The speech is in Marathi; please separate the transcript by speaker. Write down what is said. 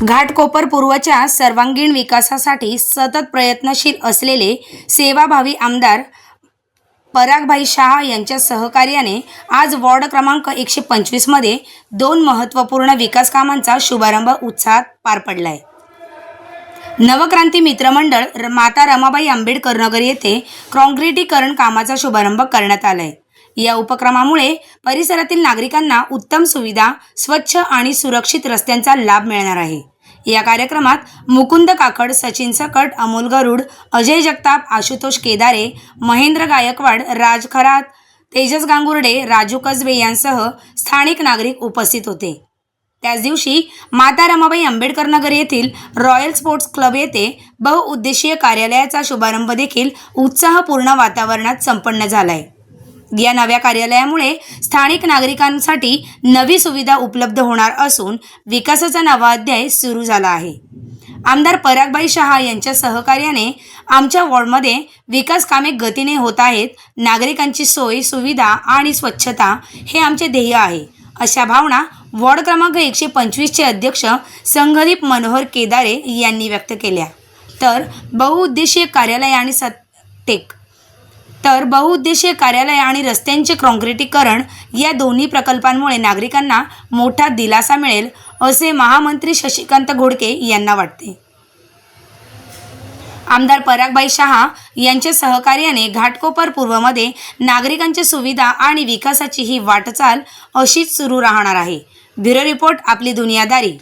Speaker 1: घाटकोपर पूर्वच्या सर्वांगीण विकासासाठी सतत प्रयत्नशील असलेले सेवाभावी आमदार परागभाई शहा यांच्या सहकार्याने आज वॉर्ड क्रमांक एकशे पंचवीसमध्ये दोन महत्त्वपूर्ण विकास कामांचा शुभारंभ उत्साहात पार पडला आहे नवक्रांती मित्रमंडळ माता रमाबाई आंबेडकर नगर येथे काँक्रिटीकरण कामाचा शुभारंभ करण्यात आला आहे या उपक्रमामुळे परिसरातील नागरिकांना उत्तम सुविधा स्वच्छ आणि सुरक्षित रस्त्यांचा लाभ मिळणार आहे. या कार्यक्रमात मुकुंद काकड सचिन सकट अमोल गरुड अजय जगताप आशुतोष केदारे महेंद्र गायकवाड राज खरात तेजस गांगुर्डे राजू कसबे यांसह स्थानिक नागरिक उपस्थित होते. त्याच दिवशी माता रमाबाई आंबेडकर नगर येथील रॉयल स्पोर्ट्स क्लब येथे बहुउद्देशीय कार्यालयाचा शुभारंभ देखील उत्साहपूर्ण वातावरणात संपन्न झाला आहे या नव्या कार्यालयामुळे स्थानिक नागरिकांसाठी नवी सुविधा उपलब्ध होणार असून विकासाचा नवा अध्याय सुरू झाला आहे. आमदार परागबाई शहा यांच्या सहकार्याने आमच्या वॉर्डमध्ये विकास कामे गतीने होत आहेत. नागरिकांची सोय सुविधा आणि स्वच्छता हे आमचे ध्येय आहे. अशा भावना वॉर्ड क्रमांक एकशे पंचवीसचे अध्यक्ष संघदीप मनोहर केदारे यांनी व्यक्त केल्या. तर बहुउद्देशीय कार्यालय आणि सत्तेक तर बहुउद्देशीय कार्यालय आणि रस्त्यांचे काँक्रिटीकरण या दोन्ही प्रकल्पांमुळे नागरिकांना मोठा दिलासा मिळेल असे महामंत्री शशिकांत घोडके यांना वाटते. आमदार परागबाई शहा यांच्या सहकार्याने घाटकोपर पूर्वमध्ये नागरिकांच्या सुविधा आणि विकासाची ही वाटचाल अशीच सुरू राहणार आहे. ब्युरो रिपोर्ट आपली दुनियादारी.